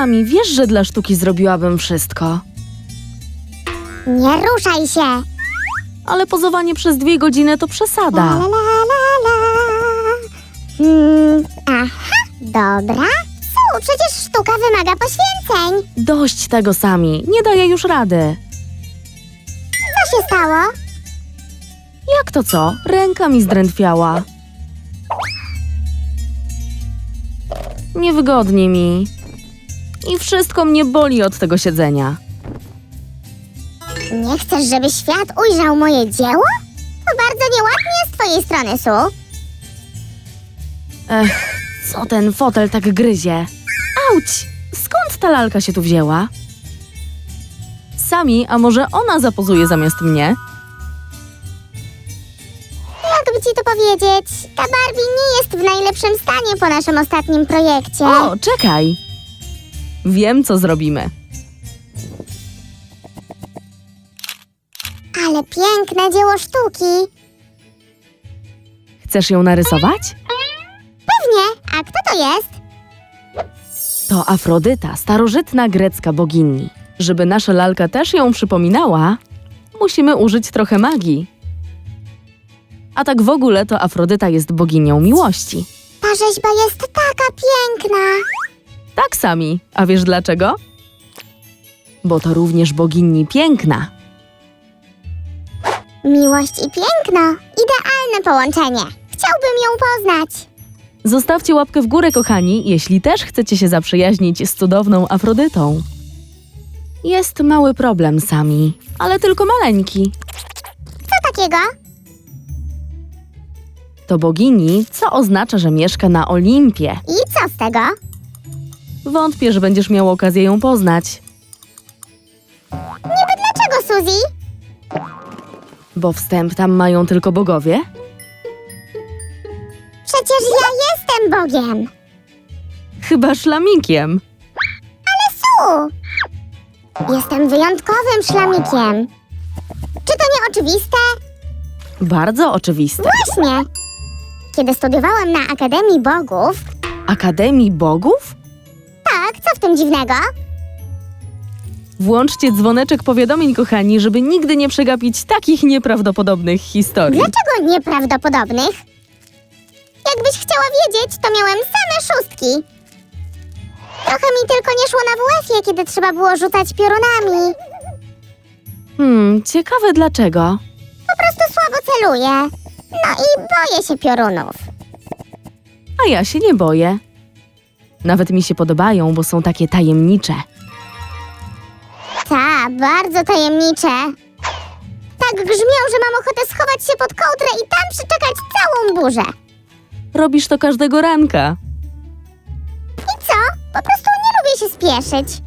Sami, wiesz, że dla sztuki zrobiłabym wszystko. Nie ruszaj się! Ale pozowanie przez dwie godziny to La przesada. la la la la. Hmm, aha, dobra. Su, przecież sztuka wymaga poświęceń. Dość tego sami, nie daję już rady. Co się stało? Jak to co? Ręka mi zdrętwiała. Niewygodnie mi. I wszystko mnie boli od tego siedzenia. Nie chcesz, żeby świat ujrzał moje dzieło? To bardzo nieładnie z twojej strony, Su. Ech, co ten fotel tak gryzie? Auć! Skąd ta lalka się tu wzięła? Sami, a może ona zapozuje zamiast mnie? Jakby ci to powiedzieć, ta Barbie nie jest w najlepszym stanie po naszym ostatnim projekcie. O, czekaj! Wiem, co zrobimy. Ale piękne dzieło sztuki. Chcesz ją narysować? Pewnie. A kto to jest? To Afrodyta, starożytna grecka bogini. Żeby nasza lalka też ją przypominała, musimy użyć trochę magii. A tak w ogóle to Afrodyta jest boginią miłości. Ta rzeźba jest taka piękna. Tak sami. A wiesz dlaczego? Bo to również bogini piękna. Miłość i piękno. Idealne połączenie. Chciałbym ją poznać. Zostawcie łapkę w górę, kochani, jeśli też chcecie się zaprzyjaźnić z cudowną Afrodytą. Jest mały problem sami, ale tylko maleńki. Co takiego? To bogini, co oznacza, że mieszka na Olimpie. I co z tego? Wątpię, że będziesz miał okazję ją poznać, Niby dlaczego, Suzy? bo wstęp tam mają tylko bogowie. Przecież ja jestem Bogiem. Chyba szlamikiem. Su! Jestem wyjątkowym szlamikiem. Czy to nie oczywiste? Bardzo oczywiste. Właśnie. Kiedy studiowałem na Akademii Bogów, Akademii Bogów? W tym dziwnego? Włączcie dzwoneczek powiadomień, kochani, żeby nigdy nie przegapić takich nieprawdopodobnych historii. Dlaczego nieprawdopodobnych? Jakbyś chciała wiedzieć, to miałem same szóstki. Trochę mi tylko nie szło na WF-ie, kiedy trzeba było rzucać piorunami. Hmm, ciekawe dlaczego. Po prostu słabo celuję. No i boję się piorunów. A ja się nie boję. Nawet mi się podobają, bo są takie tajemnicze. Ta, bardzo tajemnicze. Tak grzmią, że mam ochotę schować się pod kołdrę i tam przyczekać całą burzę. Robisz to każdego ranka. I co? Po prostu nie lubię się spieszyć.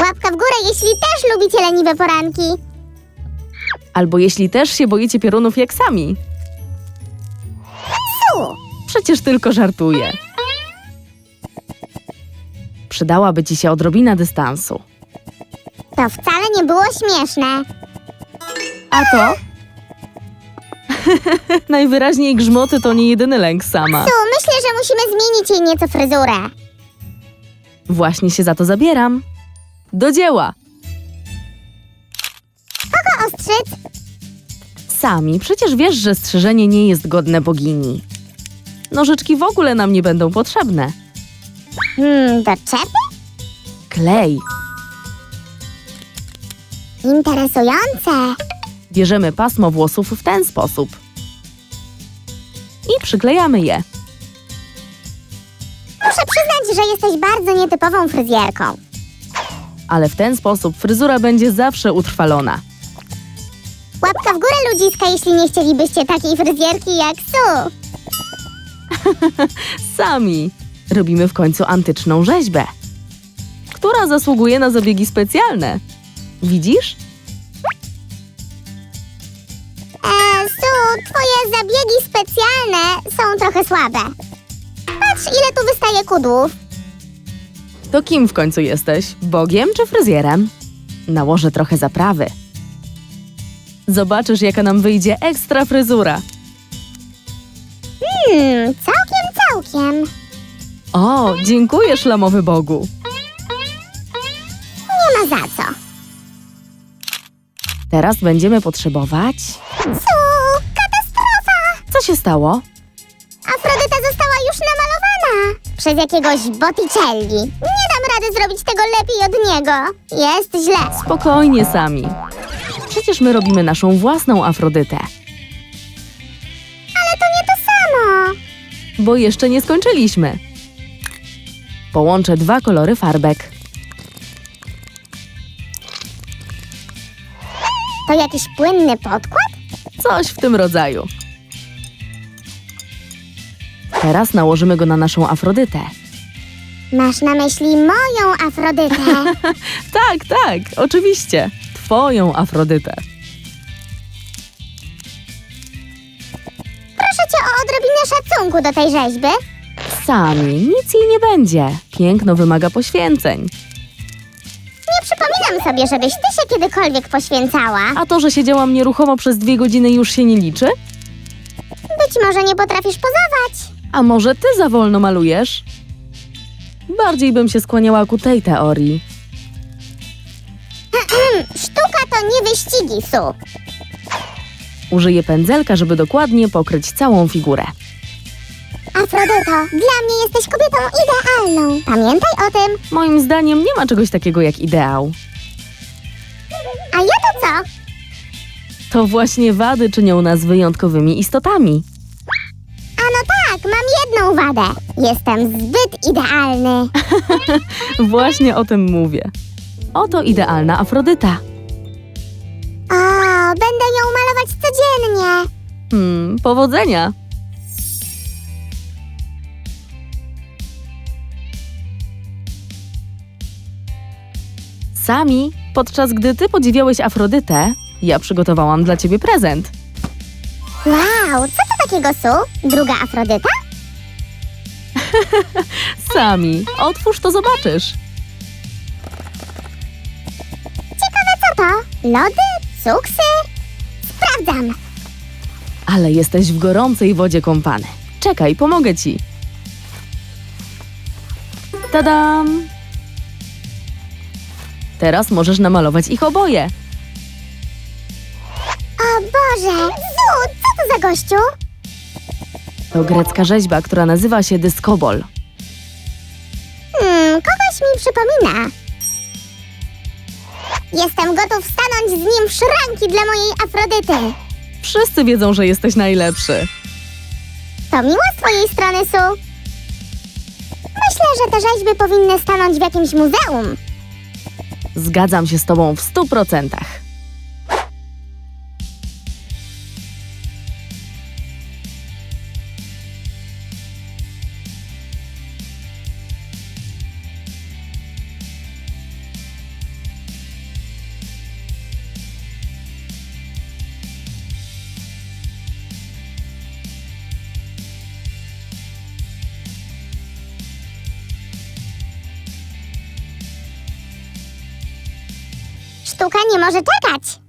Łapka w górę, jeśli też lubicie leniwe poranki. Albo jeśli też się boicie piorunów jak sami. Su! Przecież tylko żartuję. Przydałaby ci się odrobina dystansu. To wcale nie było śmieszne. A to? Najwyraźniej grzmoty to nie jedyny lęk sama. Su, myślę, że musimy zmienić jej nieco fryzurę. Właśnie się za to zabieram. Do dzieła! Kogo ostrzyc? Sami, przecież wiesz, że strzyżenie nie jest godne bogini. Nożyczki w ogóle nam nie będą potrzebne. Hmm, do czepy? Klej. Interesujące. Bierzemy pasmo włosów w ten sposób. I przyklejamy je. Muszę przyznać, że jesteś bardzo nietypową fryzjerką. Ale w ten sposób fryzura będzie zawsze utrwalona. Łapka w górę ludziska, jeśli nie chcielibyście takiej fryzjerki jak Su. Sami robimy w końcu antyczną rzeźbę, która zasługuje na zabiegi specjalne. Widzisz? E, Su, twoje zabiegi specjalne są trochę słabe. Patrz, ile tu wystaje kudłów. To kim w końcu jesteś? Bogiem czy fryzjerem? Nałożę trochę zaprawy. Zobaczysz, jaka nam wyjdzie ekstra fryzura. Hmm, całkiem, całkiem. O, dziękuję, szlamowy Bogu. za co. Teraz będziemy potrzebować... Su, katastrofa! Co się stało? Afrodyta została już namalowana przez jakiegoś Botticelli. Nie dam rady zrobić tego lepiej od niego. Jest źle. Spokojnie sami. Przecież my robimy naszą własną Afrodytę, Ale to nie to samo. bo jeszcze nie skończyliśmy. Połączę dwa kolory farbek. To jakiś płynny podkład? Coś w tym rodzaju. Teraz nałożymy go na naszą Afrodytę. Masz na myśli moją Afrodytę. Tak, tak, oczywiście. Twoją Afrodytę. Proszę cię o odrobinę szacunku do tej rzeźby. Sami, nic jej nie będzie. Piękno wymaga poświęceń. Nie przypominam sobie, żebyś ty się kiedykolwiek poświęcała. A to, że siedziałam nieruchomo przez dwie godziny już się nie liczy? Być może nie potrafisz pozować. A może ty za wolno malujesz? Bardziej bym się skłaniała ku tej teorii. Sztuka to nie wyścigi, Su. Użyję pędzelka, żeby dokładnie pokryć całą figurę. Afrodyto, dla mnie jesteś kobietą idealną. Pamiętaj o tym. Moim zdaniem nie ma czegoś takiego jak ideał. A ja to co? To właśnie wady czynią nas wyjątkowymi istotami. A no tak, mam jedną wadę. Jestem zbyt idealny. Właśnie o tym mówię. Oto idealna Afrodyta. O, będę ją malować codziennie. Hmm, powodzenia! Sami, podczas gdy ty podziwiałeś Afrodytę, ja przygotowałam dla ciebie prezent. Wow, co to takiego, Su? Druga Afrodyta? Sami, otwórz to zobaczysz. Ciekawe co to? Lody? Cuksy? Sprawdzam. Ale jesteś w gorącej wodzie kąpany. Czekaj, pomogę ci. Tadam! Teraz możesz namalować ich oboje. O Boże, Zu, co to za gościu? To grecka rzeźba, która nazywa się dyskobol. Hmm, kogoś mi przypomina. Jestem gotów stanąć z nim w szranki dla mojej Afrodyty. Wszyscy wiedzą, że jesteś najlepszy. To miło z twojej strony, Su. Myślę, że te rzeźby powinny stanąć w jakimś muzeum. Zgadzam się z Tobą w 100%. nauka nie może czekać.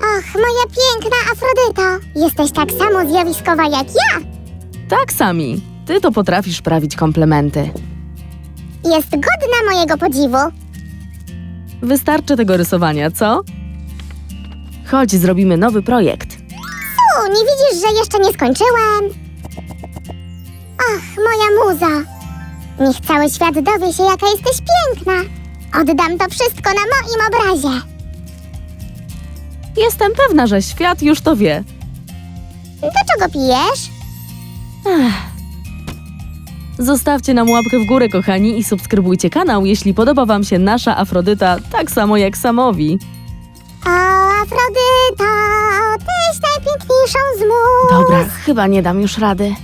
Och, moja piękna Afrodyto, jesteś tak samo zjawiskowa jak ja. Tak, Sami. Ty to potrafisz prawić komplementy. Jest godna mojego podziwu. Wystarczy tego rysowania, co? Chodź, zrobimy nowy projekt. Fu, nie widzisz, że jeszcze nie skończyłem? Ach, moja muza. Niech cały świat dowie się, jaka jesteś piękna. Oddam to wszystko na moim obrazie. Jestem pewna, że świat już to wie. Do czego pijesz? Zostawcie nam łapkę w górę, kochani, i subskrybujcie kanał, jeśli podoba Wam się nasza Afrodyta tak samo jak Samowi. O, Afrodyto, tyś najpiękniejszą z mórz. Dobra, chyba nie dam już rady.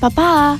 Pa, pa!